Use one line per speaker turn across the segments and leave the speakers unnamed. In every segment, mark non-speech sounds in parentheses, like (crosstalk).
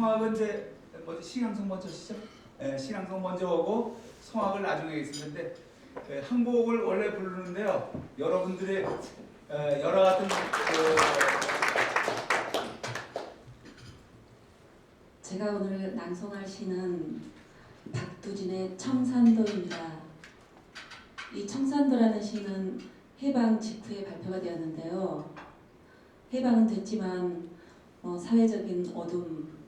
성악은 이제 뭐 신앙송 먼저 시죠? 예, 신앙송 먼저 오고 성악을 나중에 있었는데 예, 한 곡을 원래 부르는데요. 여러분들의 예, 여러 같은 그,
제가 오늘 낭송할 시는 박두진의 청산도입니다. 이 청산도라는 시는 해방 직후에 발표가 되었는데요. 해방은 됐지만 어, 사회적인 어둠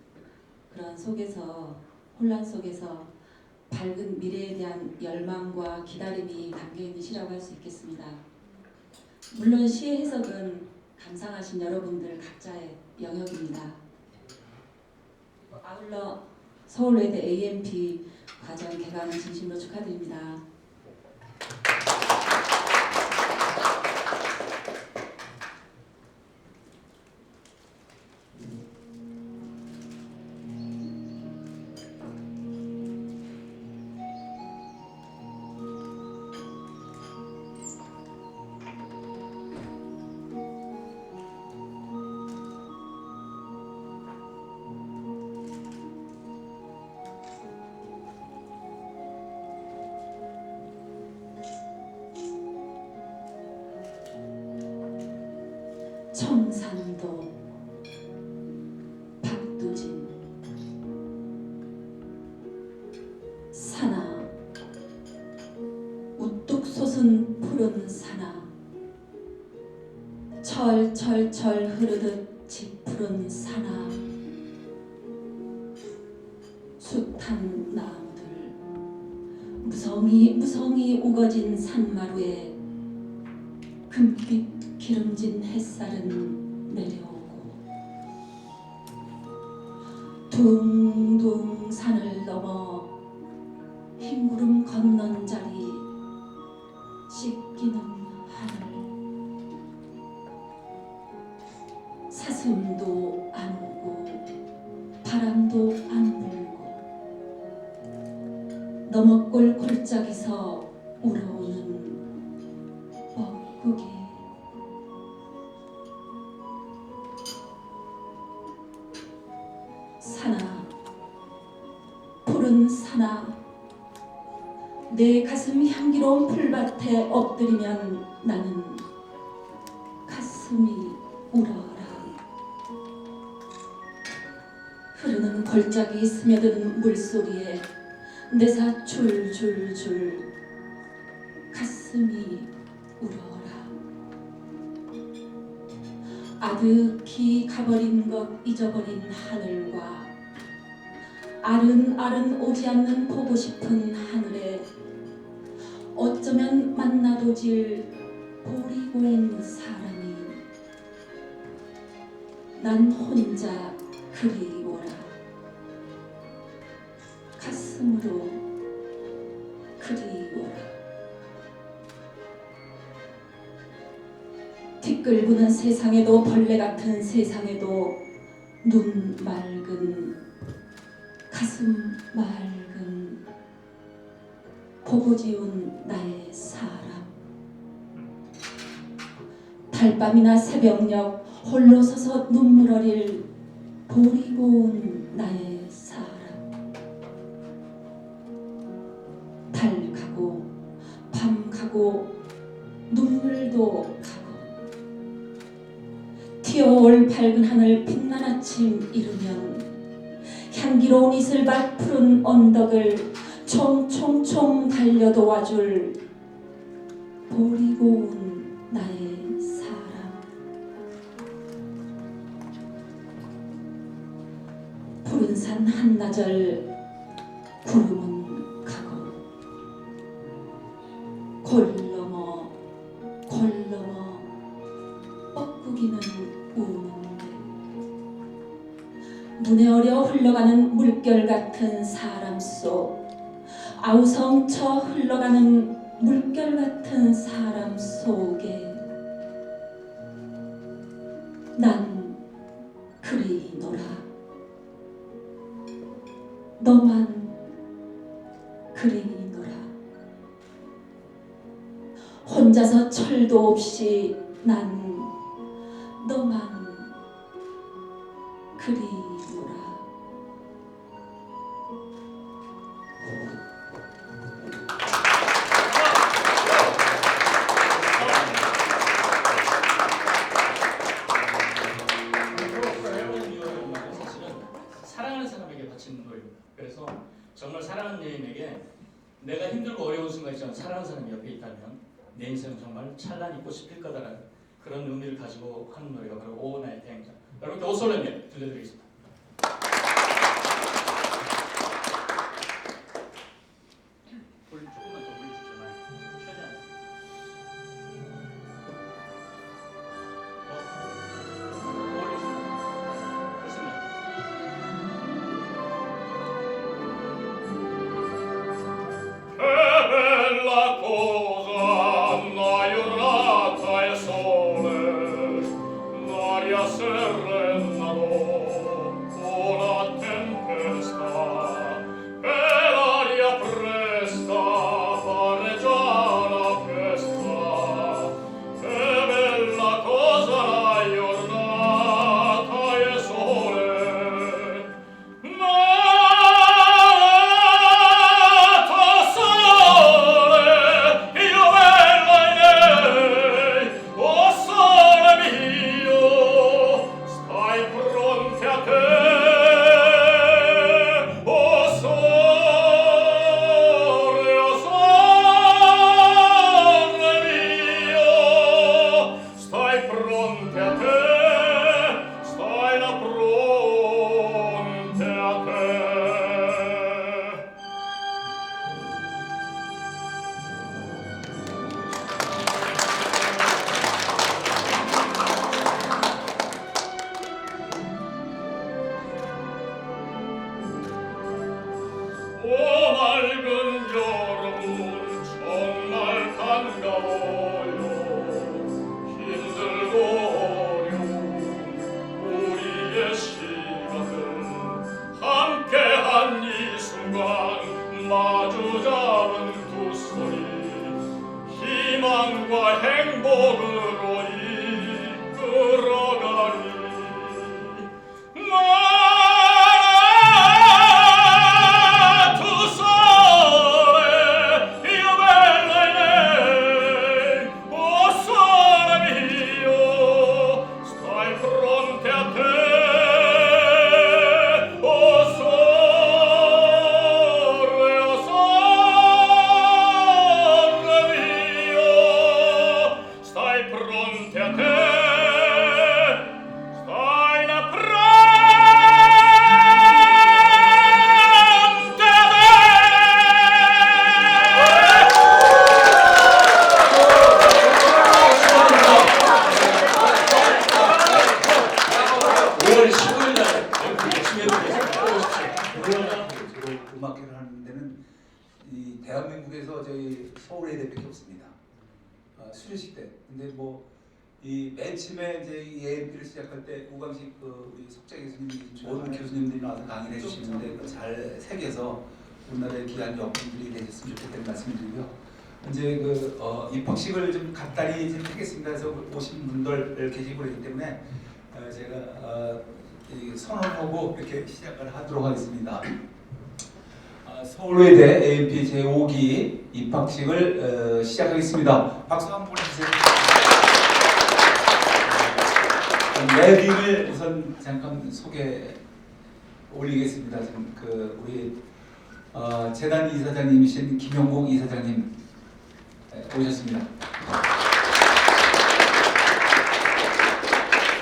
그런 속에서 혼란 속에서 밝은 미래에 대한 열망과 기다림이 담겨 있는 시라고 할 수 있겠습니다. 물론 시의 해석은 감상하신 여러분들 각자의 영역입니다. 아울러 서울외대 AMP 과정 개강을 진심으로 축하드립니다. 청산 흰구름 건넌 자리 엎드리면 나는 가슴이 울어라. 흐르는 골짜기 스며드는 물소리에 내사 줄줄줄 가슴이 울어라. 아득히 가버린 것 잊어버린 하늘과 아른아른 오지 않는 보고 싶은 하늘에 어쩌면 만나도 질 보리고인 사람이 난 혼자 그리워라. 가슴으로 그리워라. 티끌 부는 세상에도 벌레 같은 세상에도 눈 맑은 가슴 맑은 보고 지운 나의 사람. 달밤이나 새벽녘 홀로 서서 눈물 어릴 보리 고운 나의 사람. 달 가고 밤 가고 눈물도 가고 튀어올 밝은 하늘 빛난 아침 이르면 향기로운 이슬밭 푸른 언덕을 총총총 달려 도 와줄 보리 고운 나의 사람 푸른 산 한나절 구름은 가고 골 넘어 골 넘어 뻐꾸기는 우는데 눈에 어려 흘러가는 물결 같은 사람 속 아우성쳐 흘러가는 물결 같은 사람 속에 난 그리노라. 너만 그리노라. 혼자서 철도 없이
찬란히 꽃이 필 거다라는 그런 의미를 가지고 하는 노래가 바로 오나의 태양자. 여러분들 오솔레님 들려드리겠습니다.
함께한 이 순간 마주 잡은 두 손이 희망과 행복으로 이끌어
수료식 때. 근데 뭐 이 맨 처음에 이제 이 AMP를 시작할 때 우광식 그 우리 석자 교수님이 모든 교수님들이 나와서 강의를 해주시는데 잘 새겨서 우리나라의 귀한 영웅들이 되셨으면 좋겠다는 말씀드리고요. 이제 그 어, 입학식을 좀 간단히 좀 하겠습니다. 해서 오신 분들 계시고 그렇기 때문에 어, 제가 어, 이 선언하고 이렇게 시작을 하도록 하겠습니다. 아, 서울외대 AMP 제5기 입학식을 어, 시작하겠습니다. 박수 한번 보내주세요. 레딩을 우선 잠깐 소개 올리겠습니다. 지금 그 우리 어, 재단 이사장님이신 김영국 이사장님 에, 오셨습니다.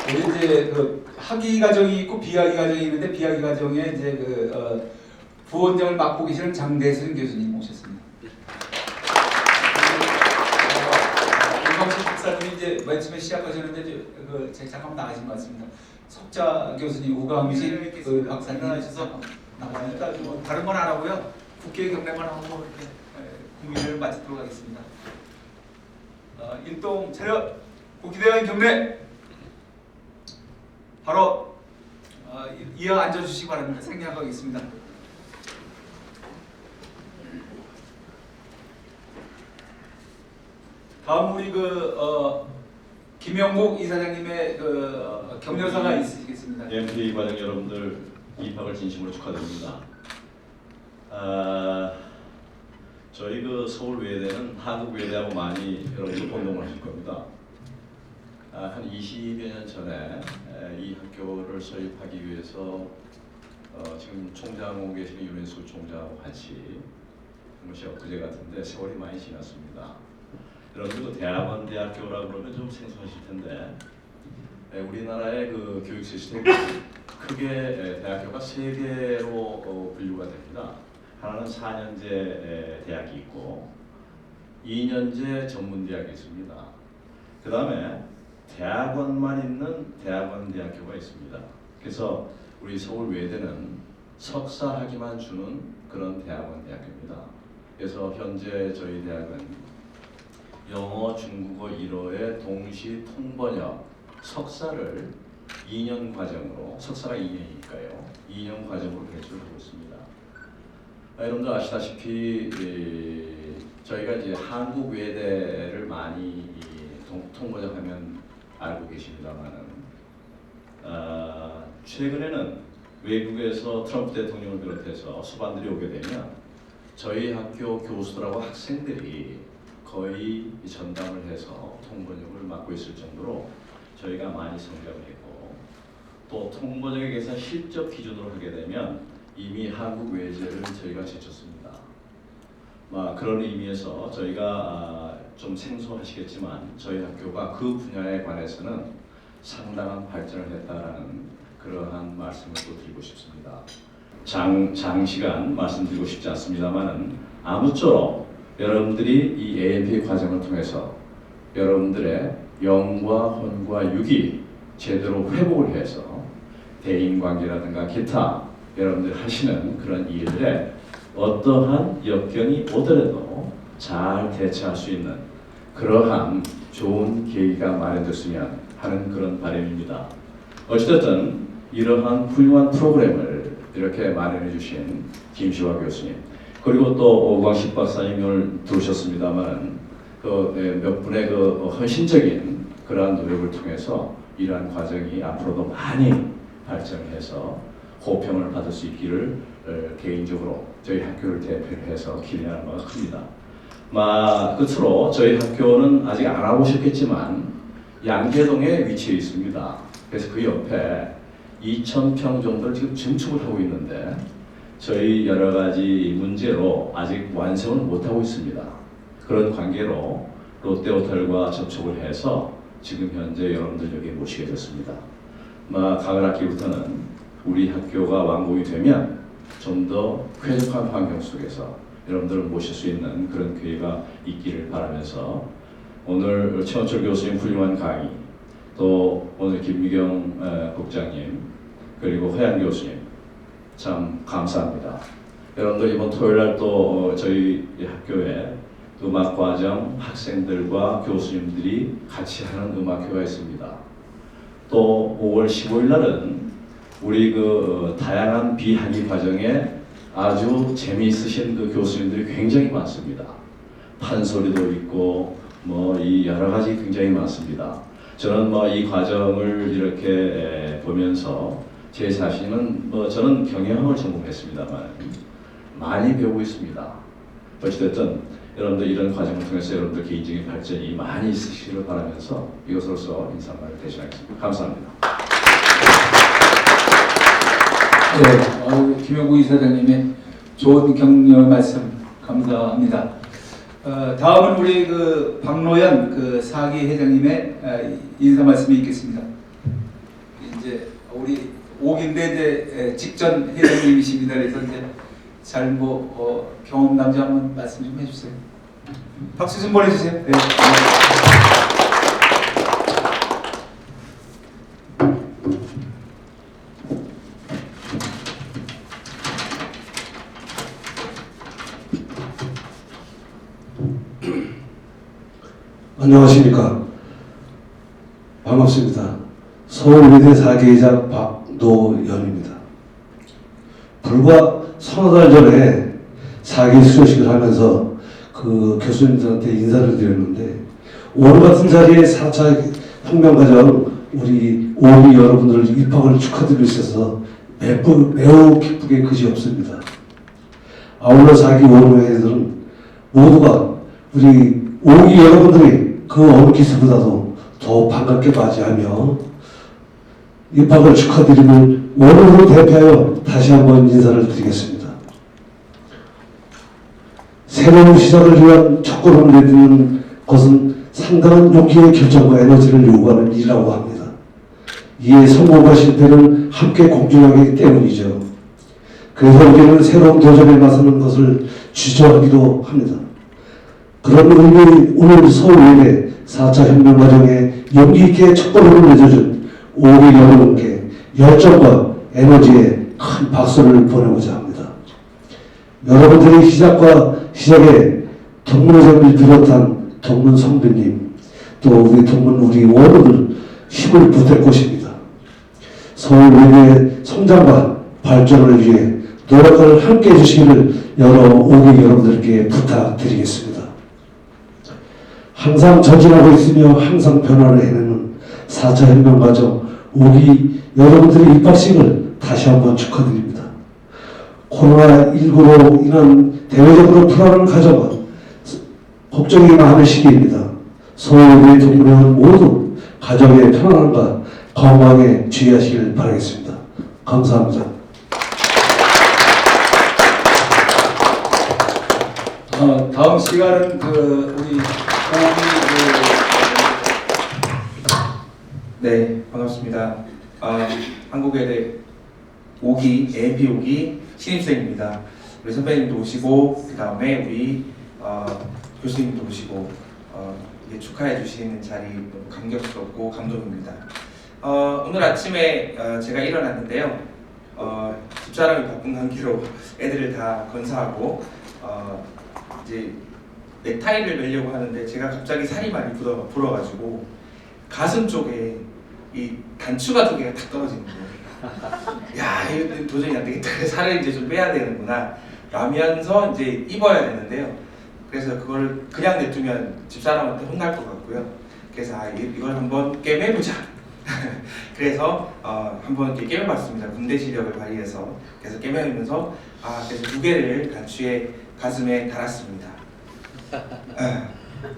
우리 이제 그 학위 과정이 있고 비학위 과정이 있는데 비학위 과정에 이제 그 어, 부원장을 맡고 계시는 장대순 교수님 모셨습니다. 이광식 박사님이 이제 맨 처음에 시작하셨는데 그 잠깐 나가신 것 같습니다. 석자 교수님 우광식 그 박사님 하셔서 나가니까 뭐 다른 건 안 하고요. 국회 경례만 하고 이렇게 에, 국민을 마치도록 하겠습니다. 어, 일동 차렷 국기대원 경례 바로 어, 이- 이어 앉아주시기 바랍니다. 생략하겠습니다. 다음 우리 그 어, 김영국 이사장님의 그 어, 격려사가 있으시겠습니다.
MPA 과정 여러분들 입학을 진심으로 축하드립니다. 아, 저희 그 서울 외대는 한국 외대하고 많이 여러분들 공동을 하실 겁니다. 아, 한 20여 년 전에 에, 이 학교를 설립하기 위해서 어, 지금 총장 오고 계시는 윤인수 총장하고 같이 한 것이 엊그제 같은데 세월이 많이 지났습니다. 여러분들도 대학원 대학교라 그러면 좀 생소하실 텐데 에, 우리나라의 그 교육 시스템이 크게 에, 대학교가 세 개로 어, 분류가 됩니다. 하나는 4년제 에, 대학이 있고 2년제 전문 대학이 있습니다. 그 다음에 대학원만 있는 대학원 대학교가 있습니다. 그래서 우리 서울 외대는 석사 학위만 주는 그런 대학원 대학교입니다. 그래서 현재 저희 대학은 영어, 중국어 1어의 동시 통번역 석사를 2년 과정으로 석사가 2년이니까요. 2년 과정으로 배출하고 있습니다. 아, 여러분들 아시다시피 이, 저희가 이제 한국 외대를 많이 통번역하면 알고 계십니다만은 아, 최근에는 외국에서 트럼프 대통령을 비롯해서 수반들이 오게 되면 저희 학교 교수들하고 학생들이 거의 이 전담을 해서 통번역을 맡고 있을 정도로 저희가 많이 성장을 했고 또 통번역에 대해서 실적 기준으로 하게 되면 이미 한국 외제를 저희가 제쳤습니다. 아, 그런 의미에서 저희가 아, 좀 생소하시겠지만 저희 학교가 그 분야에 관해서는 상당한 발전을 했다라는 그러한 말씀을 또 드리고 싶습니다. 장, 장시간 말씀드리고 싶지 않습니다만은 아무쪼록 여러분들이 이 AMP 과정을 통해서 여러분들의 영과 혼과 육이 제대로 회복을 해서 대인관계라든가 기타 여러분들 하시는 그런 일들에 어떠한 역경이 오더라도 잘 대처할 수 있는 그러한 좋은 계기가 마련됐으면 하는 그런 바람입니다. 어찌됐든 이러한 훌륭한 프로그램을 이렇게 마련해 주신 김시화 교수님 그리고 또 오광식 박사님 오늘 들으셨습니다만 그몇 분의 그 헌신적인 그러한 노력을 통해서 이러한 과정이 앞으로도 많이 발전해서 호평을 받을 수 있기를 어, 개인적으로 저희 학교를 대표해서 기대하는 바가 큽니다. 마 끝으로 저희 학교는 아직 안 와보셨겠지만 양재동에 위치해 있습니다. 그래서 그 옆에 2,000평 정도를 지금 증축을 하고 있는데 저희 여러 가지 문제로 아직 완성을 못 하고 있습니다. 그런 관계로 롯데호텔과 접촉을 해서 지금 현재 여러분들 여기 모시게 됐습니다. 마 가을 학기부터는 우리 학교가 완공이 되면 좀 더 쾌적한 환경 속에서 여러분들을 모실 수 있는 그런 기회가 있기를 바라면서 오늘 최원철 교수님 훌륭한 강의 또 오늘 김미경 에, 국장님 그리고 허양 교수님 참 감사합니다. 여러분들 이번 토요일 날 또 저희 이 학교에 음악 과정 학생들과 교수님들이 같이 하는 음악회가 있습니다. 또 5월 15일 날은 우리 그 어, 다양한 비학위 과정에 아주 재미있으신 그 교수님들이 굉장히 많습니다. 판소리도 있고 뭐 이 여러 가지 굉장히 많습니다. 저는 뭐 이 과정을 이렇게 에, 보면서 제 자신은 뭐 저는 경영학을 전공했습니다만 많이 배우고 있습니다. 어찌됐든 여러분들 이런 과정을 통해서 여러분들 개인적인 발전이 많이 있으시기를 바라면서 이것으로서 인사말을 대신하겠습니다. 감사합니다.
네, 어, 김영구 이사장님의 좋은 격려 말씀 감사합니다. 어, 다음은 우리 그 박노현 그 사기 회장님의 어, 인사 말씀이 있겠습니다. 이제 우리 옥인대 이제 직전 회장님이십니다. 그래서 이제 잘뭐 어, 경험 남자 한번 말씀 좀 해주세요. 박수 좀 보내주세요. 네.
안녕하십니까. 반갑습니다. 서울외대 사계이자 박 노연입니다. 불과 서너 달 전에 사계 수료식을 하면서 그 교수님들한테 인사를 드렸는데 오늘 같은 자리에 4차 혁명과정 우리 오미 여러분들 입학을 축하드리고 있어서 매우, 매우 기쁘게 그지 없습니다. 아울러 사기 오미회들은 모두가 우리 오기 여러분들이 그 어느 기수보다도 더 반갑게 맞이하며 입학을 축하드림을 원으로 대표하여 다시 한번 인사를 드리겠습니다. 새로운 시작을 위한 첫 걸음을 내딛는 것은 상당한 용기의 결정과 에너지를 요구하는 일이라고 합니다. 이에 성공과 실패를 함께 공존하기 때문이죠. 그래서 우리는 새로운 도전에 나서는 것을 주저하기도 합니다. 그런 의미 오늘 서울예대 4차 혁명 과정에 용기 있게 첫 걸음을 내줘준 우리 여러분께 열정과 에너지에 큰 박수를 보내고자 합니다. 여러분들의 시작과 시작에 동문회장을 비롯한 동문 성도님 또 우리 동문 우리 원우들 힘을 보탤 것입니다. 서울예대의 성장과 발전을 위해 노력을 함께 해주시기를 여러 오기 여러분들께 부탁드리겠습니다. 항상 전진하고 있으며 항상 변화를 해내 는 4차 혁명 과정 우리 여러분들의 입학식을 다시 한번 축하드립니다. 코로나19로 인한 대외적으로 불안한 가정은 걱정이 많은 시기입니다. 서울의 동문회원 모두 가정의 편안함과 건강에 주의하시길 바라겠습니다. 감사합니다.
어, 다음 시간은 그 우리 고기
네, 반갑습니다. 아, 한국외대 5기, AMP 5기 신입생입니다. 우리 선배님도 오시고, 그 다음에 우리 어, 교수님도 오시고, 어, 축하해 주시는 자리 너무 감격스럽고 감동입니다. 어, 오늘 아침에 어, 제가 일어났는데요. 어, 집사람이 바쁜 관계로 애들을 다 건사하고, 어, 이제 넥타이를 매려고 하는데 제가 갑자기 살이 많이 불어, 불어가지고 가슴 쪽에 이 단추가 두 개가 탁 떨어지는 거예요. (laughs) 야, 이거 도저히 안 되겠다. 그래서 살을 이제 좀 빼야 되는구나. 라면서 이제 입어야 되는데요. 그래서 그걸 그냥 냅두면 집사람한테 혼날 것 같고요. 그래서 아, 이- 이걸 한번 깨매보자. (laughs) 그래서 어, 한번 이렇게 깨매봤습니다. 군대 시력을 발휘해서 그래서 깨매면서 아 그래서 두 개를 단추에 가슴에 달았습니다. 아,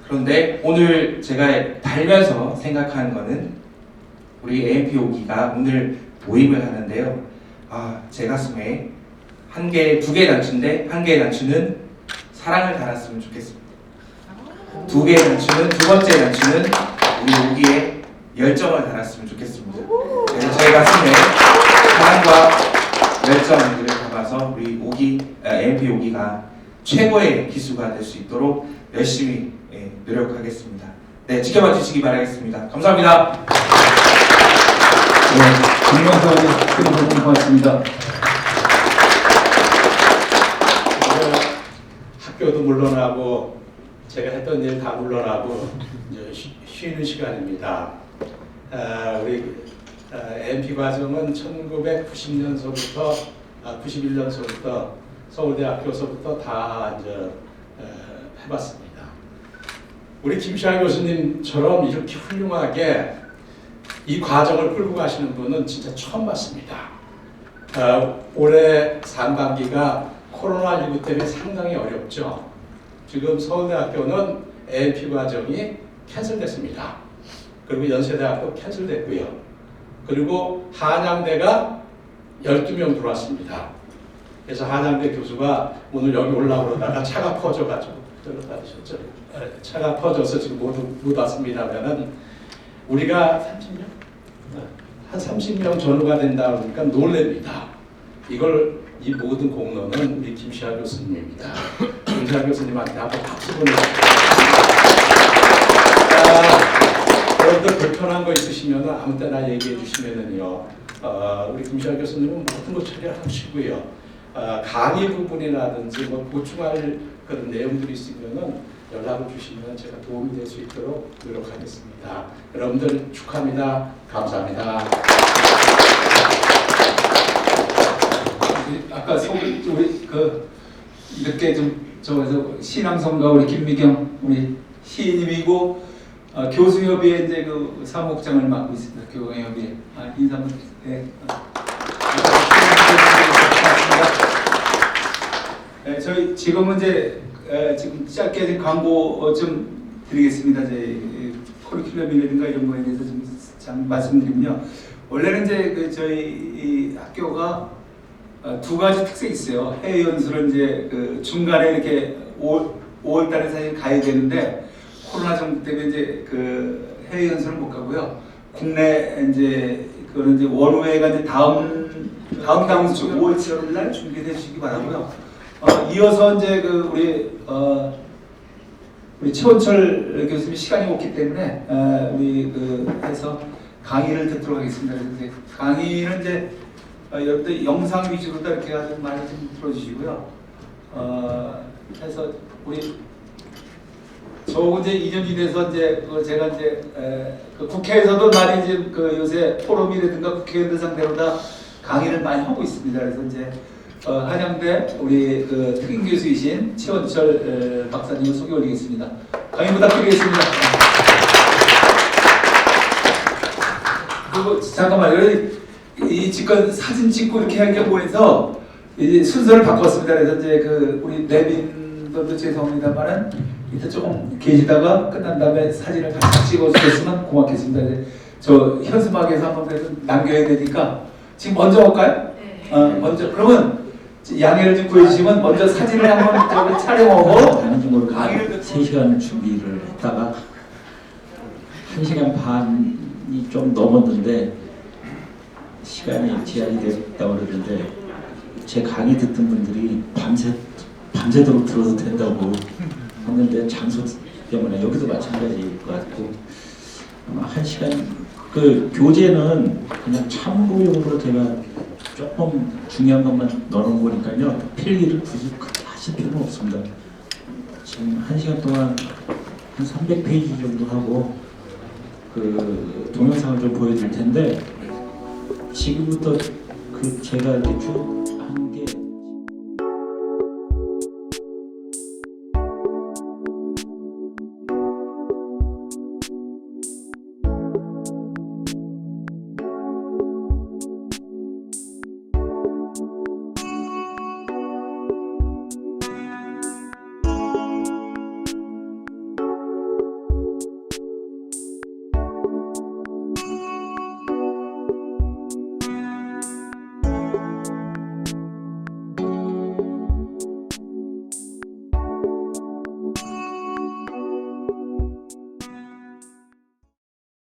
그런데 오늘 제가 달면서 생각하는 거는 우리 AMP 5기가 오늘 모임을 하는데요. 아, 제 가슴에 한 개, 두개 단추인데 한 개의 단추는 사랑을 달았으면 좋겠습니다. 두 개의 단추는 두 번째 단추는 우리 5기에 열정을 달았으면 좋겠습니다. 그래서 제 가슴에 사랑과 열정을 담아서 우리 5기, AMP 5기가 최고의 기수가 될 수 있도록 열심히 예, 노력하겠습니다. 네, 지켜봐 주시기 바라겠습니다. 감사합니다.
네, 김명선이 수고하셨습니다. 고맙습니다.
학교도 물러나고 제가 했던 일 다 물러나고 쉬- 쉬는 시간입니다. 아, 우리 MP 과정은 1990년서부터 아, 91년서부터 서울대학교서부터 다 이제 어, 해봤습니다. 우리 김시환 교수님처럼 이렇게 훌륭하게 이 과정을 끌고 가시는 분은 진짜 처음 봤습니다. 어, 올해 상반기가 코로나19 때문에 상당히 어렵죠. 지금 서울대학교는 AMP 과정이 캔슬됐습니다. 그리고 연세대학도 캔슬됐고요. 그리고 한양대가 12명 들어왔습니다. 그래서 한양대 교수가 오늘 여기 올라오다가 차가 퍼져가지고 들어가셨죠. 차가 퍼져서 지금 못, 못 왔습니다면은 우리가 30명? 한 30명 전후가 된다 그러니까 놀랍니다. 이걸 이 모든 공로는 우리 김시아 교수님입니다. 김시아 교수님한테 한번 박수 보내주세요. 자, 여러분들 불편한 거 있으시면 아무 때나 얘기해 주시면은요. 어, 우리 김시아 교수님은 모든 거 처리하시고요. 어, 강의 부분이라든지 뭐 보충할 그런 내용들이 있으면은 연락을 주시면 제가 도움이 될 수 있도록 노력하겠습니다. 여러분들 축하합니다. 감사합니다.
우리 아까 소개 우리 그 이렇게 좀 저에서 신앙성가 우리 김미경 우리 시인님이고 어, 교수협의회 이제 그 사무국장을 맡고 있습니다. 교회협의회 아, 인사 한번 네. 네, 저희 지금은 이제 에, 지금 짧게 광고 어, 좀 드리겠습니다. 이 커리큘럼이라든가 이런 거에 대해서 좀잠 말씀드리면요. 원래는 이제 그 저희 이 학교가 어, 두 가지 특색이 있어요. 해외 연수를 이제 그 중간에 이렇게 5월, 5월 달에 사실 가야 되는데 코로나 정부 때문에 이제 그 해외 연수를 못 가고요. 국내 이제 그거는 이제 원웨이가 이제 다음 다음 다음 주 5월 7월 날 준비해 주시기 바라고요. 어, 이어서 이제 그 우리 어, 우리 최원철 교수님 시간이 없기 때문에 어, 우리 그 해서 강의를 듣도록 하겠습니다. 그래서 강의는 이제 어, 여러분들 영상 위주로 다 이렇게 아주 많이 좀 들어주시고요. 어, 해서 우리 저 이제 2년 뒤에서 이제 그 제가 이제 에, 그 국회에서도 많이 이제 그 요새 포럼이라든가 국회의원들 상대로 다 강의를 많이 하고 있습니다. 그래서 이제 어, 한양대 우리 그 특임 교수이신 최원철 에, 박사님을 소개 올리겠습니다. 강의 부탁드리겠습니다. 그리고 잠깐만요. 이- 이 지금 사진 찍고 이렇게 한게 보여서 이 순서를 바꿨습니다. 그래서 이제 그 우리 내빈분도 죄송합니다만은 이따 조금 계시다가 끝난 다음에 사진을 같이 찍어주셨으면 고맙겠습니다. 이제 저 현수막에서 한번 그래도 남겨야 되니까 지금 먼저 올까요? 어, 먼저 그러면 양해를 좀 구해주시면 먼저 사진을 한번
촬영하고
강의를 듣고
3시간 준비를 했다가 1시간 반이 좀 넘었는데 시간이 제한이 됐다고 그러는데 제 강의 듣던 분들이 밤새 밤새도록 들어도 된다고 했는데 장소 때문에 여기도 마찬가지일 것 같고 아마 1시간 그 교재는 그냥 참고용으로 제가 조금 중요한 것만 넣어놓은 거니까요 필기를 굳이 그렇게 하실 필요는 없습니다. 지금 한 시간 동안 한 300페이지 정도 하고 그 동영상을 좀 보여드릴 텐데 지금부터 그 제가 이렇게 쭉